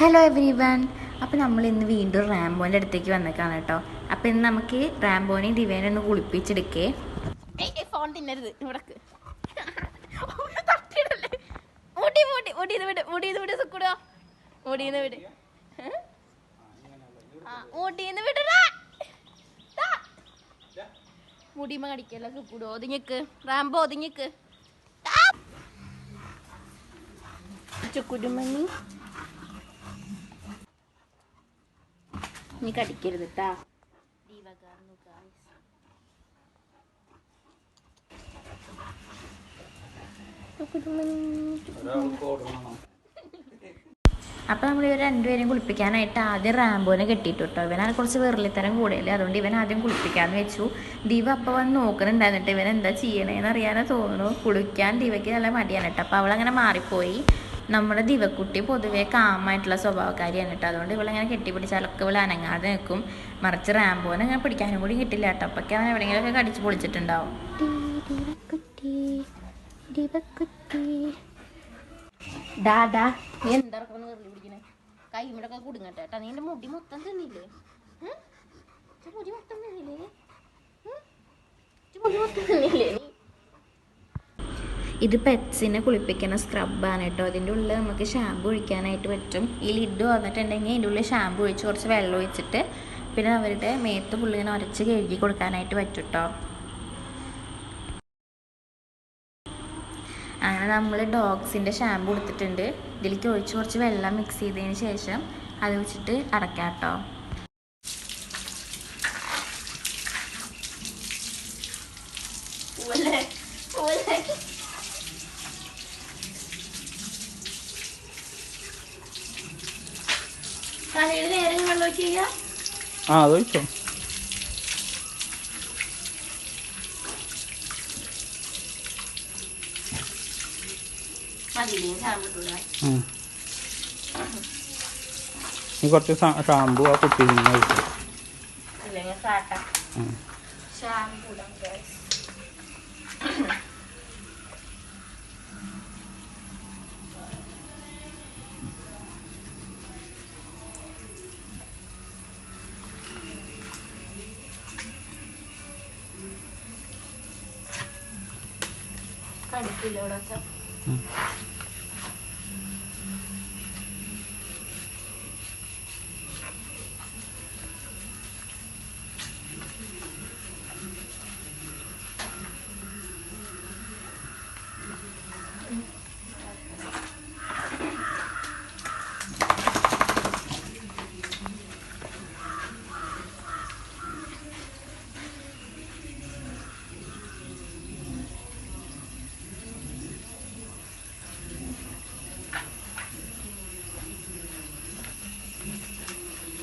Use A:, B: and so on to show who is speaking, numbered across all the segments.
A: Hello every one അപ്പോൾ നമ്മൾ ഇന്ന് വീണ്ടും റാംബോന്റെ അടുത്തേക്ക് വന്നേക്കാണ് കേട്ടോ. അപ്പോൾ ഇന്ന് നമുക്ക് റാംബോനെയും ദിവേനെ ഒന്ന് കുളിപ്പിച്ചെടുക്കേ.
B: ഫോൺ തിന്നരുത്. ഇവിടക്ക്. ഓടി ഓടി ഓടി വിട് വിട് സുക്കുടോ. വിട്. മുടിന്ന് വിടടാ ദാ. മുടിമ കടിക്കല്ല സുക്കുടോ? ഒതുങ്ങിക്ക്. റാംബോ ഒതുങ്ങിക്ക്. ചുക്കുരുമണി നീ കടിക്കരുത് കേട്ടാ
A: അപ്പോൾ നമ്മൾ ഇവർ രണ്ടുപേരും കുളിപ്പിക്കാനായിട്ട് ആദ്യം റാംബോനെ കെട്ടിയിട്ടു കേട്ടോ ഇവനാണ് കുറച്ച് വെറുളിത്തരം കൂടുതലേ അതുകൊണ്ട് ഇവൻ ആദ്യം കുളിപ്പിക്കാമെന്ന് വെച്ചു. ദീപ അപ്പൊ വന്ന് നോക്കുന്നുണ്ടായിരുന്നിട്ട് ഇവൻ എന്താ ചെയ്യണേന്ന് അറിയാനേ തോന്നുന്നു. കുളിക്കാൻ ദീപയ്ക്ക് നല്ല മടിയാണ് കേട്ടോ അപ്പോൾ അവളങ്ങനെ മാറിപ്പോയി. നമ്മുടെ ദിവക്കുട്ടി പൊതുവേ കാമായിട്ടുള്ള സ്വഭാവക്കാരിയാണ് കേട്ടോ. അതുകൊണ്ട് ഇവളിങ്ങനെ കെട്ടിപ്പിടിച്ചാലൊക്കെ ഇവൾ അനങ്ങാതെ നിൽക്കും. മറിച്ച് റാംബോനെ അങ്ങനെ പിടിക്കാനും കൂടി കിട്ടില്ല കേട്ടോ. അപ്പൊക്കെ അവൻ എവിടെയെങ്കിലുമൊക്കെ കടിച്ച് പൊളിച്ചിട്ടുണ്ടാവും.
B: ഡാ നീ എന്താ പിടിക്കണേ? കൈ ഇവിടൊക്കെ കുടുങ്ങട്ടെ കേട്ടോ. നീ എന്റെ മുടി മൊത്തം തിന്നില്ലേ? മുടി മൊത്തം തിന്നില്ലേ? മുടി മൊത്തം തിന്നില്ലേ? നീ
A: ഇത് പെറ്റ്സിനെ കുളിപ്പിക്കുന്ന സ്ക്രബാണ് കേട്ടോ. അതിന്റെ ഉള്ളിൽ നമുക്ക് ഷാമ്പു ഒഴിക്കാനായിട്ട് പറ്റും. ഈ ലിഡ് വന്നിട്ടുണ്ടെങ്കിൽ ഇതിന്റെ ഉള്ളിൽ ഷാമ്പു ഒഴിച്ച് കുറച്ച് വെള്ളം ഒഴിച്ചിട്ട് പിന്നെ അവരുടെ മേത്ത് പുള്ളിങ്ങനെ ഉരച്ച് കഴുകി കൊടുക്കാനായിട്ട് പറ്റും കേട്ടോ അങ്ങനെ നമ്മൾ ഡോഗ്സിന്റെ ഷാമ്പു കൊടുത്തിട്ടുണ്ട് ഇതിലേക്ക് ഒഴിച്ച് കുറച്ച് വെള്ളം മിക്സ് ചെയ്തതിന് ശേഷം അത് വെച്ചിട്ട് അടയ്ക്കാം കേട്ടോ
B: പോലെ പോലെ തലയിൽ നേരെ വെള്ളം ഒഴിച്ച് ചെയ്യാ
C: ആ അത് ഒഴിച്ചോ
B: മതിലേ ചാമ്പിട്ടുള്ള
C: ഉം. നീ കുറച്ച് ഷാമ്പു ആ കുപ്പിയിൽ നിന്ന് ഒഴിച്ചോ
B: അല്ലെങ്കിൽ കടുക്കില്ല ഇവിടെ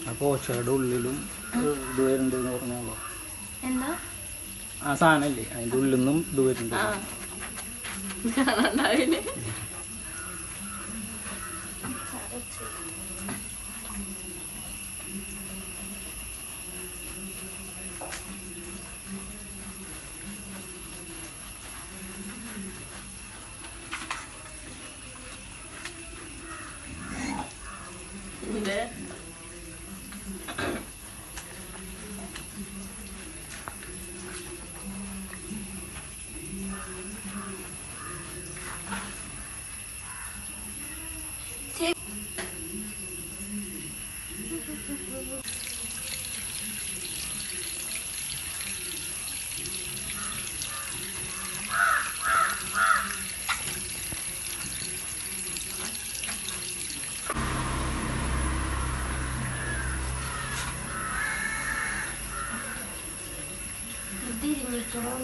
C: ആ പോച്ചയുടെ ഉള്ളിലും ഇത് വരുന്നുണ്ട് എന്ന് പറഞ്ഞാലോ
B: എന്താ?
C: ആ സാധനല്ലേ? അതിന്റെ ഉള്ളിൽ നിന്നും ഇത് വരുന്നുണ്ട്
B: ആ കാണാണ്ടാവില്ലേ ഇത്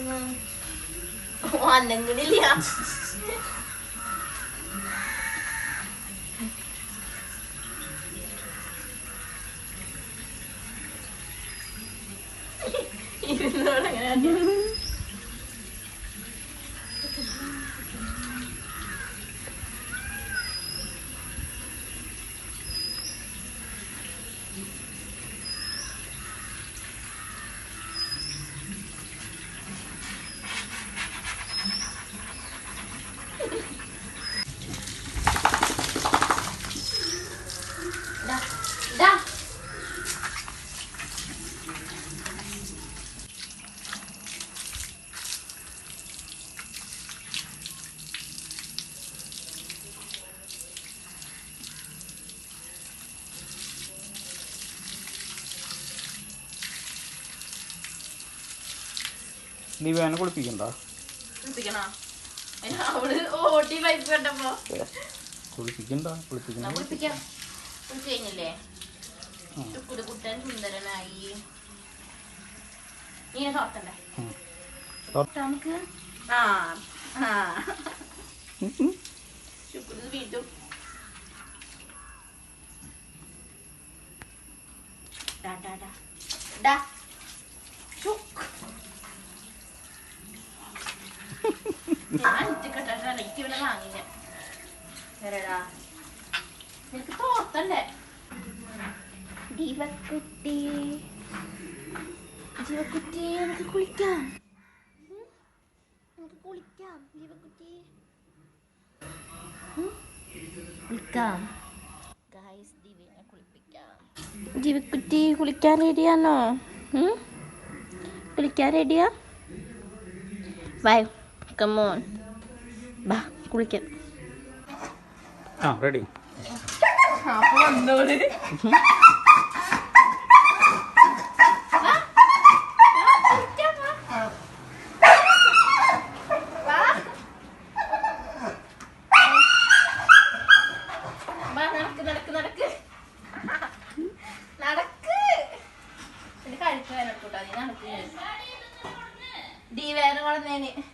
B: തിരിഞ്ഞിക്കണോന്ന് അന്നെങ്കിലില്ല
C: ദിവ്യാനെ കുളിപ്പിക്കണ്ട? കുളിപ്പിക്കണ്ട?
B: കഴിഞ്ഞില്ലേ. കുട്ടൻ സുന്ദരനായി. നീ തോർത്തണ്ടേ. നമുക്ക്? ആ ആ. ചുക്കുട് വീണ്ടും. ഡാ ഡാ ഡാ. ഡാ. ഞാൻ ഇട്ടിക്കട്ടെ എനിക്ക് ഇവിടെ വാങ്ങില്ല വരടാ നിനക്ക് തോർത്തണ്ടേ ജീവക്കുട്ടി നമുക്ക് കുളിക്കാം നമുക്ക് കുളിക്കാം ജീവക്കുട്ടി കുളിക്കാം ഗായ്സ് ദിവ്യനെ കുളിപ്പിക്കാം ജീവക്കുട്ടി കുളിക്കാൻ റെഡിയാണോ കുളിക്കാൻ റെഡിയാ ബൈ കമോൺ ബാ കുളിക്കാം
C: ആ റെഡി
B: ഡി വേറെ നടക്ക്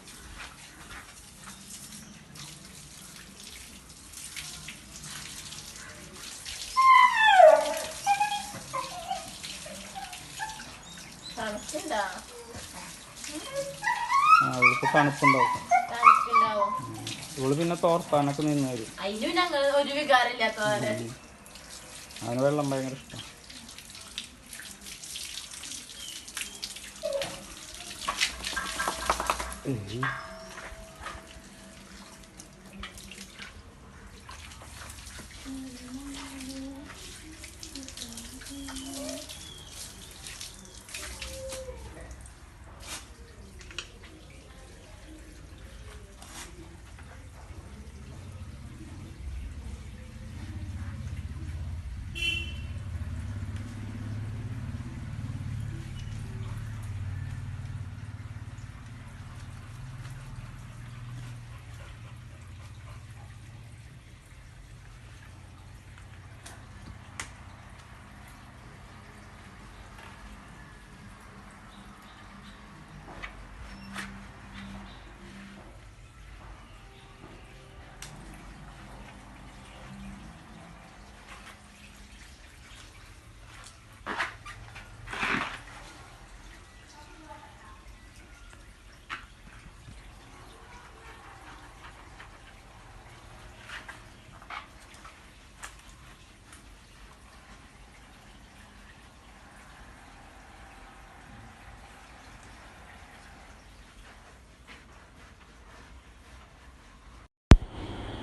C: അവൾക്ക് തണുപ്പുണ്ടാവും. ഇവൾ പിന്നെ തോർത്താനൊക്കെ നിന്ന് വരും
B: അതിന്
C: അവന് വെള്ളം ഭയങ്കര ഇഷ്ടം.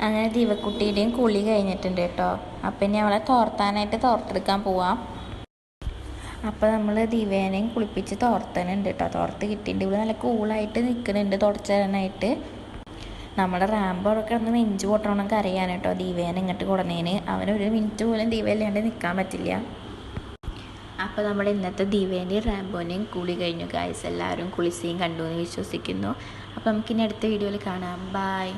A: അങ്ങനെ ദിവക്കുട്ടിയുടെയും കുളി കഴിഞ്ഞിട്ടുണ്ട് കേട്ടോ. അപ്പം ഇനി അവളെ തോർത്താനായിട്ട് തോർത്തെടുക്കാൻ പോവാം. അപ്പോൾ നമ്മൾ ദിവ്യേനെയും കുളിപ്പിച്ച് തോർത്തനുണ്ട് കേട്ടോ. തോർത്ത് കിട്ടിയിട്ട് ഇവിടെ നല്ല കൂളായിട്ട് നിൽക്കുന്നുണ്ട് തുടച്ചാനായിട്ട് നമ്മുടെ റാമ്പ് അവിടെ കിടന്ന് നെഞ്ച് പൊട്ടണം കരയാൻ കേട്ടോ ദീപേന ഇങ്ങോട്ട് കൊടുന്നതിന് അവനൊരു മിനിറ്റ് പോലും ദിവ്യ ഇല്ലാണ്ട് നിൽക്കാൻ പറ്റില്ല. അപ്പോൾ നമ്മുടെ ഇന്നത്തെ ദിവ്യേന്റെയും റാമ്പോന്റെയും കുളി കഴിഞ്ഞു ഗായ്സ് എല്ലാവരും കുളിസയും കണ്ടു എന്ന് വിശ്വസിക്കുന്നു. അപ്പോൾ നമുക്കിനി അടുത്ത വീഡിയോയിൽ കാണാം. ബായ്